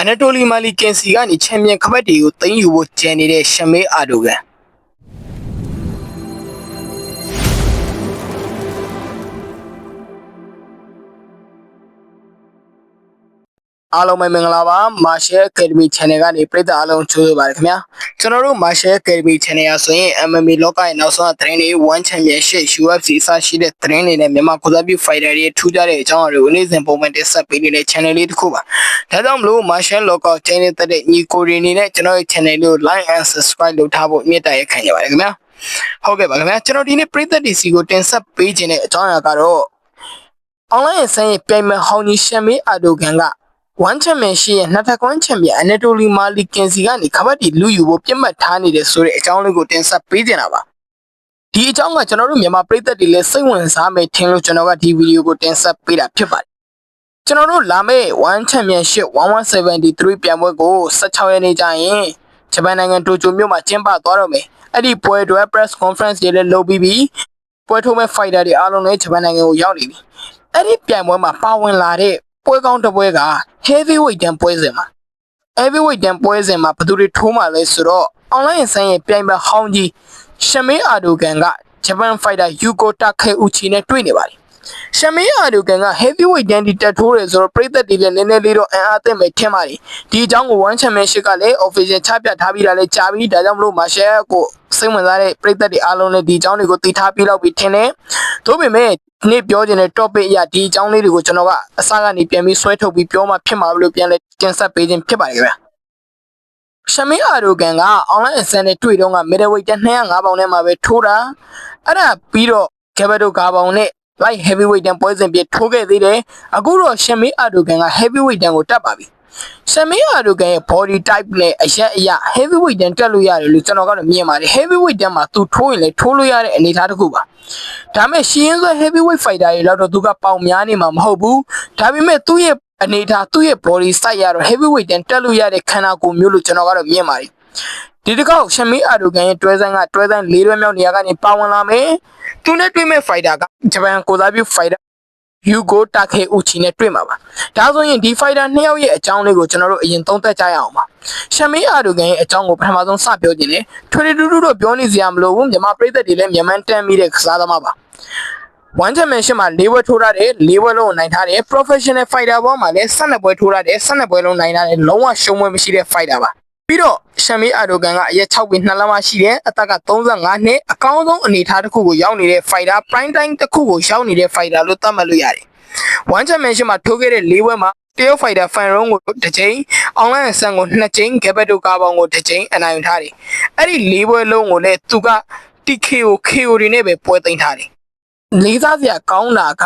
အနတိုလီမာလီကင်စီကနေချန်ပီယံခပတ်တွေကိုသိမ်းယူဖို့ကြံနေတဲ့ရှမေးအာဒိုဂန် အားလုံးပဲမင်္ဂလာပါ Marshall Academy Channel ကနေပရိသတ်အားလုံးကြိုဆိုပါရခင်ဗျာကျွန်တော်တို့ Marshall Academy Channel ရဆိုရင် MMA လောကရဲ့နောက်ဆုံးသတင်းတွေ One Championship UFC အစရှိတဲ့သတင်းတွေနဲ့မြန်မာကိုယ်စားပြု fighter တွေထူးခြားတဲ့အကြောင်းအရာတွေကိုနေ့စဉ်ပုံမှန်တင်ဆက်ပေးနေတဲ့ channel လေးတစ်ခုပါဒါကြောင့်မလို့ Marshall Local Channel တက်တဲ့ညီကိုရီနေနဲ့ကျွန်တော်ရဲ့ channel လေးကို like and subscribe လုပ်ထားဖို့မြတ်တာရက်ခံကြပါတယ်ခင်ဗျာဟုတ်ကဲ့ပါခင်ဗျာကျွန်တော်ဒီနေ့ပရိသတ်တွေစီကိုတင်ဆက်ပေးခြင်းတဲ့အကြောင်းအရာကတော့ online ဆန်းရဲ့ပြိုင်မဲ့ဟောင်းကြီးရှမ်မီအာဒိုဂန်က 1ချန်ပီယံရှိရဲ့နှစ်ထပ်ကွန်းချန်ပီယံအနတိုလီမာလီကင်စီကနေခပတ်တီလူယူဖို့ပြတ်မှတ်ထားနေတဲ့ဆိုတဲ့အကြောင်းလေးကိုတင်ဆက်ပေးကြတာပါဒီအကြောင်းကကျွန်တော်တို့မြန်မာပြည်သက်တွေလည်းစိတ်ဝင်စားမယ်ထင်လို့ကျွန်တော်ကဒီဗီဒီယိုကိုတင်ဆက်ပေးတာဖြစ်ပါတယ်ကျွန်တော်တို့လာမယ့်1ချန်ပီယံရှစ်1173ပြိုင်ပွဲကို16ရက်နေ့ကျရင်ဂျပန်နိုင်ငံတိုကျိုမြို့မှာကျင်းပသွားတော့မယ်အဲ့ဒီပွဲအတွက် press conference တွေလည်းလုပ်ပြီးပြီပွဲထုတ်မဲ့ fighter တွေအားလုံးလည်းဂျပန်နိုင်ငံကိုရောက်နေပြီအဲ့ဒီပြိုင်ပွဲမှာပါဝင်လာတဲ့ ပွဲကောင်းတစ်ပွဲက heavyweight တန်ပွဲစဉ်မှာ heavyweight တန်ပွဲစဉ်မှာဘယ်သူတွေထိုးမှလဲဆိုတော့ online ဆန်းရဲ့ပြိုင်ပွဲဟောင်းကြီးရှမေးအာဒိုဂန်ကဂျပန် fighter Yuko Takeuchi နဲ့တွေ့နေပါတယ် ရှမေးအာဒိုဂန်က heavyweight တန်ဒီတက်ထိုးတယ်ဆိုတော့ပြည်သက်တွေလည်းနည်းနည်းလေးတော့အံ့အားသင့်မယ်ထင်ပါတယ်ဒီအကြောင်းကို one championship ကလည်း official ချပြထားပြီးတာလည်းကြာပြီဒါကြောင့်မလို့ Marshall ကိုစိတ်ဝင်စားတဲ့ပြည်သက်တွေအားလုံးလည်းဒီအကြောင်းတွေကိုသိထားပြီးတော့ပြီးထင်တယ်သို့ပေမဲ့နေ့ပြောခြင်းတဲ့ topic အရာဒီအကြောင်းလေးတွေကိုကျွန်တော်ကအစကနေပြန်ပြီးဆွဲထုတ်ပြီးပြောမှဖြစ်မှာလို့ပြန်လဲတင်ဆက်ပေးခြင်းဖြစ်ပါတယ်ခင်ဗျာရှမင်းအာရိုဂန်က online အစမ်းနဲ့တွေ့တော့က middleweight တက်205ပေါင်ထဲမှာပဲထိုးတာအဲ့ဒါပြီးတော့ cabato ကာပေါင်နဲ့ light heavyweight တန်ပွဲစဉ်ပြထိုးခဲ့သေးတယ်အခုတော့ရှမင်းအာရိုဂန်က heavyweight တန်ကိုတက်ပါပြီရှမင်းအာရိုဂန်ရဲ့ body type နဲ့အရက်အရ heavyweight တန်တက်လို့ရတယ်လို့ကျွန်တော်ကတော့မြင်ပါတယ် heavyweight တန်မှာသူထိုးရင်လည်းထိုးလို့ရတဲ့အနေအထားတစ်ခုပါဒါပေမဲ့ရှင်းစွဲ heavyweight fighter တွေလောက်တော့သူကပေါင်များနေမှာမဟုတ်ဘူးဒါပေမဲ့သူ့ရဲ့အနေအထားသူ့ရဲ့ body size ရတော့ heavyweight တန်တက်လို့ရတဲ့ခန္ဓာကိုယ်မျိုးလို့ကျွန်တော်ကတော့မြင်ပါတယ် ဒီတစ်ခေါက်ရှမီအာဒိုဂန်ရဲ့တွဲဆိုင်ကတွဲဆိုင်၄တွဲမြောက်နေရာကနေပါဝင်လာမယ်သူနဲ့တွေ့မဲ့ fighter ကဂျပန်ကိုစားပြု fighter ယူဂိုတာခေဥချီနဲ့တွေ့မှာပါဒါဆိုရင်ဒီ fighter နှစ်ယောက်ရဲ့အကြောင်းလေးကိုကျွန်တော်တို့အရင်သုံးသပ်ကြရအောင်ပါရှမင်းအာဒိုဂန်ရဲ့အကြောင်းကိုပထမဆုံးစပြောခြင်းလေထွေထွေတူတူတော့ပြောနေစရာမလိုဘူးမြန်မာပြည်သက်တွေလည်းမြန်မာတန်မိတဲ့ကစားသမားပါ one championship မှာ၄ဘွဲထိုးထားတယ်၄ဘွဲလုံးနိုင်ထားတယ် professional fighter ဘောမှာလည်း12ဘွဲထိုးထားတယ်12ဘွဲလုံးနိုင်ထားတယ်လုံးဝရှုံးမွေးမရှိတဲ့ fighter ပါ ပြီးတော့ရှမ်မီအာဒိုဂန်ကအရက်6ပြီး2လမှရှိတယ်အသက်က35နှစ်အကောင်းဆုံးအနေအထားတစ်ခုကိုရောက်နေတဲ့ fighter prime time တစ်ခုကိုရောက်နေတဲ့ fighter လို့သတ်မှတ်လို့ရတယ် one championship မှာထိုးခဲ့တဲ့၄ဘွဲမှာတရုတ် fighter fan room ကိုတစ်ချိန် online ဆန်ကို2ချိန် gabato ကာပေါင်ကိုတစ်ချိန်အနိုင်ယူထားတယ်အဲ့ဒီ၄ဘွဲလုံးကိုလည်းသူက TKO KO တွေနဲ့ပဲပွဲသိမ်းထားတယ်လေးစားစရာကောင်းတာက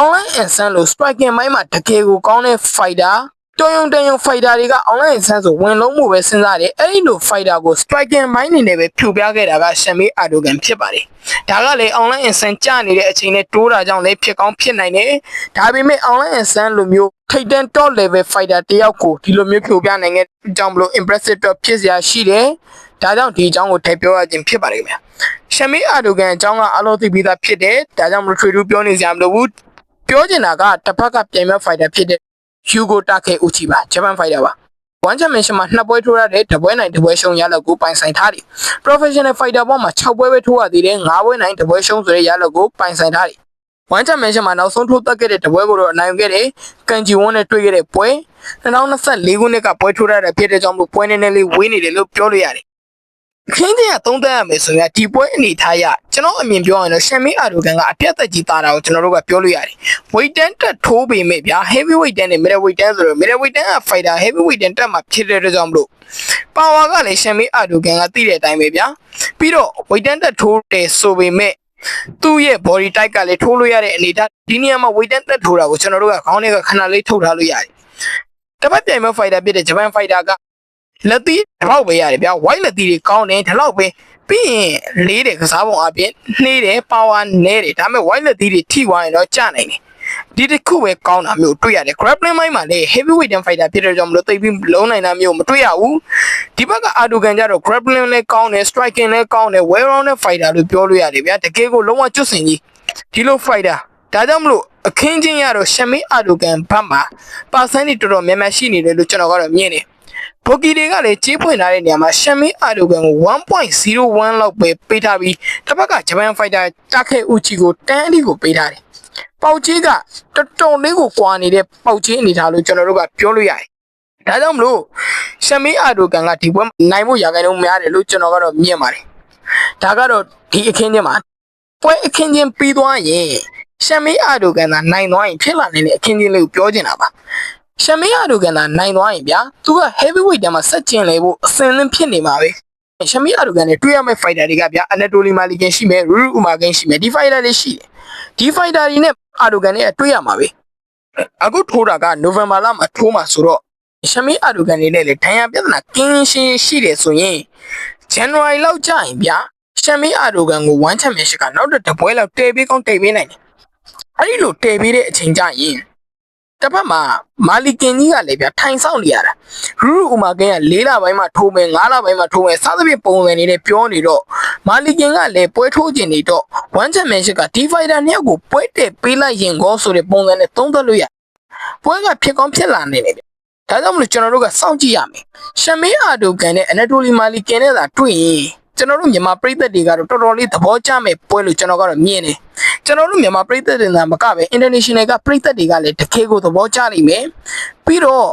online အဆန်းလို့ striking မိုင်းမှာတကယ်ကိုကောင်းတဲ့ fighter တော်ရုံတန်ရုံ fighter တွေက online အဆန်းဆိုဝင်လုံးမှုပဲစဉ်းစားတယ်အဲ့ဒီလို fighter ကို striking မိုင်းနေနဲ့ပဲဖြူပြခဲ့တာကရှမ်မေးအာဒိုဂန်ဖြစ်ပါတယ်ဒါကလေ online အဆန်းကျနေတဲ့အချိန်နဲ့တိုးတာကြောင့်လည်းဖြစ်ကောင်းဖြစ်နိုင်တယ်ဒါပေမဲ့ online အဆန်းလိုမျိုးထိတ်တန့် top level fighter တယောက်ကိုဒီလိုမျိုးဖြူပြနိုင်တဲ့အကြောင်းမလို့ impressive တော့ဖြစ်စရာရှိတယ်ဒါကြောင့်ဒီအကြောင်းကိုထည့်ပြောရခြင်းဖြစ်ပါတယ်ခင်ဗျာရှမီအာဒိုဂန်အကြောင်းကအလုံးသိပြီးသားဖြစ်တယ်ဒါကြောင့်မလို့ထွေထူးပြောနေစရာမလိုဘူးပြောချင်တာကတစ်ဖက်ကပြိုင်မဲ့ fighter ဖြစ်တဲ့ ဟျူဂိုတာခေဥချီပါဂျပန် fighter ပါ1 championship မှာနှစ်ပွဲထိုးရတဲ့တပွဲနိုင်တပွဲရှုံးရလောက်ကိုပိုင်ဆိုင်ထားတယ် professional fighter ဘောမှာ6ပွဲပဲထိုးရသေးတယ်5ပွဲနိုင်တပွဲရှုံးဆိုတဲ့ရလောက်ကိုပိုင်ဆိုင်ထားတယ်1 championship မှာနောက်ဆုံးထိုးတက်ခဲ့တဲ့တပွဲကိုတော့အနိုင်ယူခဲ့တယ်ကန်ဂျီဝွန်နဲ့တွေ့ခဲ့တဲ့ပွဲ2024ခုနှစ်ကပွဲထိုးရတဲ့ဖြစ်တဲ့ကြောင့်မို့ပွဲနည်းနည်းလေးဝေးနေတယ်လို့ပြောလို့ရတယ် ခင်းတဲ့ကသုံးသပ်ရမယ်ဆိုရင်ဒီပွဲအနေထားရကျွန်တော်အမြင်ပြောရရင်တော့ရှမ်မီအာဒိုဂန်ကအပြတ်သက်ကြီးသားတာကိုကျွန်တော်တို့ကပြောလို့ရတယ်။ weight တန်းတက်ထိုးပေမဲ့ဗျာ heavy weight တန်းနဲ့ middle weight တန်းဆိုတော့ middle weight တန်းက fighter heavy weight တန်းတက်မှာဖြစ်တဲ့အတွက်ကြောင့်မလို့ power ကလည်းရှမ်မီအာဒိုဂန်ကသိတဲ့အတိုင်းပဲဗျာ။ပြီးတော့ weight တန်းတက်ထိုးတယ်ဆိုပေမဲ့သူ့ရဲ့ body type ကလည်းထိုးလို့ရတဲ့အနေအထားဒီနေရာမှာ weight တန်းတက်ထိုးတာကိုကျွန်တော်တို့ကခေါင်းထဲကခဏလေးထုတ်ထားလို့ရတယ်။တပတ်ပြိုင်မဲ့ fighter ဖြစ်တဲ့ Japan fighter က လက်သီးဒီလောက်ပဲရတယ်ဗျာ white လက်သီးတွေကောင်းတယ်ဒီလောက်ပဲပြီးရင်လေးတယ်ကစားပုံအပြင်နှေးတယ် power နဲတယ်ဒါပေမဲ့ white လက်သီးတွေထိသွားရင်တော့ကျနိုင်တယ်ဒီတစ်ခုပဲကောင်းတာမျိုးတွေ့ရတယ် grappling မိုင်းမှာလည်း heavyweight fighter ဖြစ်တဲ့ကြောင့်မလို့သိပြီးလုံးနိုင်တာမျိုးမတွေ့ရဘူးဒီဘက်ကအာဒိုကန်ကြတော့ grappling လည်းကောင်းတယ် striking လည်းကောင်းတယ် well rounded fighter လို့ပြောလို့ရတယ်ဗျာတကယ်ကိုလုံးဝကျွတ်စင်ကြီးဒီလို fighter ဒါကြောင့်မလို့အခင်းချင်းရတော့ရှမင်းအာဒိုကန်ဘတ်မှာပါစန်တွေတော်တော်များများရှိနေတယ်လို့ကျွန်တော်ကတော့မြင်တယ် ဘိုကီတွေကလည်းကြေးဖွင့်ထားတဲ့နေရာမှာရှမင်းအာဒိုကန်ကို1.01လောက်ပဲပေးထားပြီးတစ်ဖက်ကဂျပန်ဖိုက်တာတာခဲဥချီကိုတန်းအလီကိုပေးထားတယ်ပေါက်ကြီးကတော်တော်လေးကိုကွာနေတဲ့ပေါက်ကြီးအနေထားလို့ကျွန်တော်တို့ကပြောလို့ရတယ်ဒါကြောင့်မလို့ရှမင်းအာဒိုကန်ကဒီဘက်နိုင်ဖို့ရာခိုင်နှုန်းများတယ်လို့ကျွန်တော်ကတော့မြင်ပါတယ်ဒါကတော့ဒီအခင်းချင်းမှာပွဲအခင်းချင်းပြီးသွားရင်ရှမင်းအာဒိုကန်ကနိုင်သွားရင်ဖြစ်လာနိုင်တဲ့အခင်းချင်းလေးကိုပြောချင်တာပါ ရှမင်းရတို့ကနာနိုင်သွားရင်ဗျာသူက heavyweight တန်းမှာဆက်ကျင်လေဖို့အစင်လင်းဖြစ်နေမှာပဲရှမင်းရတို့ကနေတွေ့ရမယ့် fighter တွေကဗျာအနတိုလီမာလီကန်ရှိမယ်ရူရူဥမာကန်ရှိမယ်ဒီ fighter တွေရှိတယ်ဒီ fighter တွေနဲ့အာဒိုကန်နဲ့တွေ့ရမှာပဲအခုထိုးတာက November လမှာထိုးမှာဆိုတော့ရှမင်းအာဒိုကန်တွေနဲ့လေဒဏ်ရာပြဿနာကင်းရှင်းရှိတယ်ဆိုရင် January လောက်ကြာရင်ဗျာရှမင်းအာဒိုကန်ကို1 championship ကနောက်တစ်ပွဲလောက်တည်ပြီးကောင်းတည်ပြီးနိုင်တယ်အဲ့ဒီလိုတည်ပြီးတဲ့အချိန်ကြာရင် တစ်ဖက်မှာမာလီကင်ကြီးကလည်းဗျထိုင်ဆောင်နေရတာရူရူဥမာကင်က၄လပိုင်းမှာထိုးမယ်၅လပိုင်းမှာထိုးမယ်စသဖြင့်ပုံစံနေနဲ့ပြောနေတော့မာလီကင်ကလည်းပွဲထိုးကျင်နေတော့1 championship ကဒီဖိုင်တာနှစ်ယောက်ကိုပွဲတက်ပေးလိုက်ရင်ကောဆိုတဲ့ပုံစံနဲ့သုံးသပ်လို့ရပွဲကဖြစ်ကောင်းဖြစ်လာနေတယ်ဗျဒါကြောင့်မလို့ကျွန်တော်တို့ကစောင့်ကြည့်ရမယ်ရှမင်းအာဒိုကန်နဲ့အနတိုလီမာလီကင်နဲ့သာတွေ့ရင်ကျွန်တော်တို့မြန်မာပြည်သက်တွေကတော့တော်တော်လေးသဘောကျမဲ့ပွဲလို့ကျွန်တော်ကတော့မြင်တယ် ကျွန်တော်တို့မြန်မာပြည်သက်တွေသာမကပဲ international ကပြည်သက်တွေကလည်းတကယ်ကိုသဘောကျနိုင်မယ်ပြီးတော့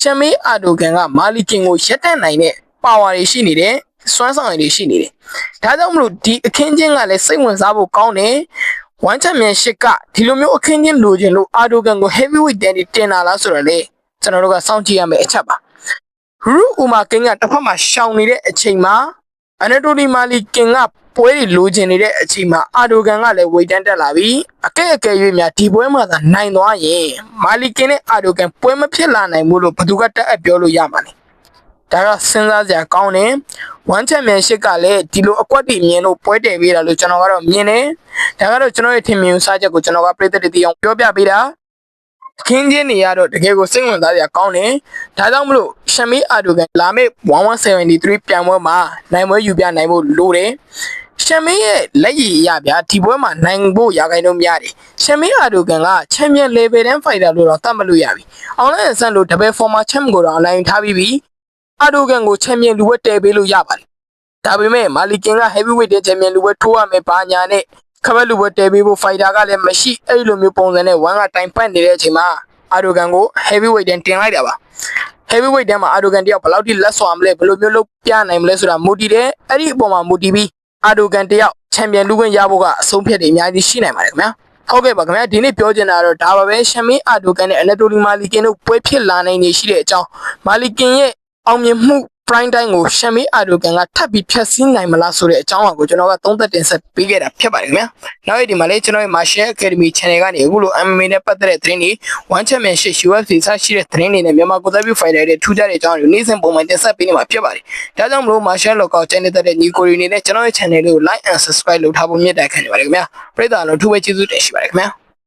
ရှမင်းအာဒိုကန်ကမာလီကင်ကိုရက်တက်နိုင်တဲ့ power တွေရှိနေတယ်စွမ်းဆောင်ရည်တွေရှိနေတယ်ဒါကြောင့်မလို့ဒီအခင်းချင်းကလည်းစိတ်ဝင်စားဖို့ကောင်းတယ် one championship ကဒီလိုမျိုးအခင်းချင်းလိုချင်လို့အာဒိုကန်ကို heavyweight တန်းတင်လာလားဆိုတော့လေကျွန်တော်တို့ကစောင့်ကြည့်ရမယ့်အချက်ပါရူဥမာကင်ကတစ်ဖက်မှာရှောင်နေတဲ့အချိန်မှာအနတိုလီမာလီကင်က ပွဲတွေလိုချင်နေတဲ့အချိန်မှာအာဒိုကန်ကလည်းဝေတန်းတက်လာပြီးအကဲအကဲ၍များဒီပွဲမှာသာနိုင်သွားရင်မာလီကင်နဲ့အာဒိုကန်ပွဲမဖြစ်လာနိုင်ဘူးလို့ဘယ်သူကတက်အပ်ပြောလို့ရမှာလဲဒါကစဉ်းစားစရာကောင်းတယ်။ one championship ကလည်းဒီလိုအကွက်တွေမြင်လို့ပွဲတည်ပေးတာလို့ကျွန်တော်ကတော့မြင်တယ်။ဒါကတော့ကျွန်တော်ရဲ့ထင်မြင်စားချက်ကိုကျွန်တော်ကပြည်သက်တွေသိအောင်ပြောပြပေးတာ။ခင်းချင်းနေရတော့တကယ်ကိုစိတ်ဝင်စားစရာကောင်းတယ်။ဒါကြောင့်မလို့ရှမီအာဒိုကန်လာမယ့်1173ပြန်ပွဲမှာနိုင်ပွဲယူပြနိုင်ဖို့လိုတယ်။ ရှမင်းရဲ့လက်ရည်ရဗျာဒီပွဲမှာနိုင်ဖို့ရာခိုင်နှုန်းများတယ်ရှမင်းအာဒိုကန်ကချန်ပီယံ level တန်း fighter လို့တော့သတ်မှတ်လို့ရပြီ။အောင်လိုက်ဆန်လို့တပည့် former champ ကိုတော့အနိုင်ထားပြီးပြီ။အာဒိုကန်ကိုချန်ပီယံလူဝက်တည်ပေးလို့ရပါတယ်။ဒါပေမဲ့မာလီကင်က heavyweight တဲ့ချန်ပီယံလူဝက်ထိုးရမယ်ဘာညာနဲ့ခဘက်လူဝက်တည်ပေးဖို့ fighter ကလည်းမရှိအဲ့လိုမျိုးပုံစံနဲ့ဝမ်ကတိုင်ပတ်နေတဲ့အချိန်မှာအာဒိုကန်ကို heavyweight တင်တင်လိုက်တာပါ။ heavyweight တန်းမှာအာဒိုကန်တယောက်ဘယ်လောက်ထိလက်ဆွာမလဲဘယ်လိုမျိုးလုပ်ပြနိုင်မလဲဆိုတာမူတည်တယ်အဲ့ဒီအပေါ်မှာမူတည်ပြီး အာဒိုကန်တယောက်ချန်ပီယံလူဝင်ရဖို့ကအဆုံးဖြတ်တွေအများကြီးရှိနိုင်ပါတယ်ခင်ဗျာဟုတ်ကဲ့ပါခင်ဗျာဒီနေ့ပြောချင်တာတော့ဒါပါပဲရှမင်းအာဒိုကန်နဲ့အနတိုလီမာလီကင်တို့ပွဲဖြစ်လာနိုင်နေရှိတဲ့အကြောင်းမာလီကင်ရဲ့အောင်မြင်မှု prime time ကိုရှမင်းအာဒိုကန်ကထပ်ပြီးဖြတ်စည်းနိုင်မလားဆိုတဲ့အကြောင်းအရာကိုကျွန်တော်ကသုံးသက်တင်ဆက်ပေးခဲ့တာဖြစ်ပါတယ်ခင်ဗျာနောက်ရက်ဒီမှာလည်းကျွန်တော်ရဲ့ Martial Academy Channel ကနေအခုလို MMA နဲ့ပတ်သက်တဲ့သတင်းတွေ One Championship UFC စရှိတဲ့သတင်းတွေနဲ့မြန်မာကိုယ်စားပြု fighter တွေထူးခြားတဲ့အကြောင်းတွေကိုနေ့စဉ်ပုံမှန်တင်ဆက်ပေးနေမှာဖြစ်ပါတယ်ဒါကြောင့်မလို့ Martial Local Channel တဲ့ညီကိုရီနေနဲ့ကျွန်တော်ရဲ့ channel လေးကို like and subscribe လုပ်ထားဖို့မြတ်တိုက်ခံနေပါတယ်ခင်ဗျာပရိသတ်အားလုံးထူးပဲကျေးဇူးတင်ရှိပါတယ်ခင်ဗျာ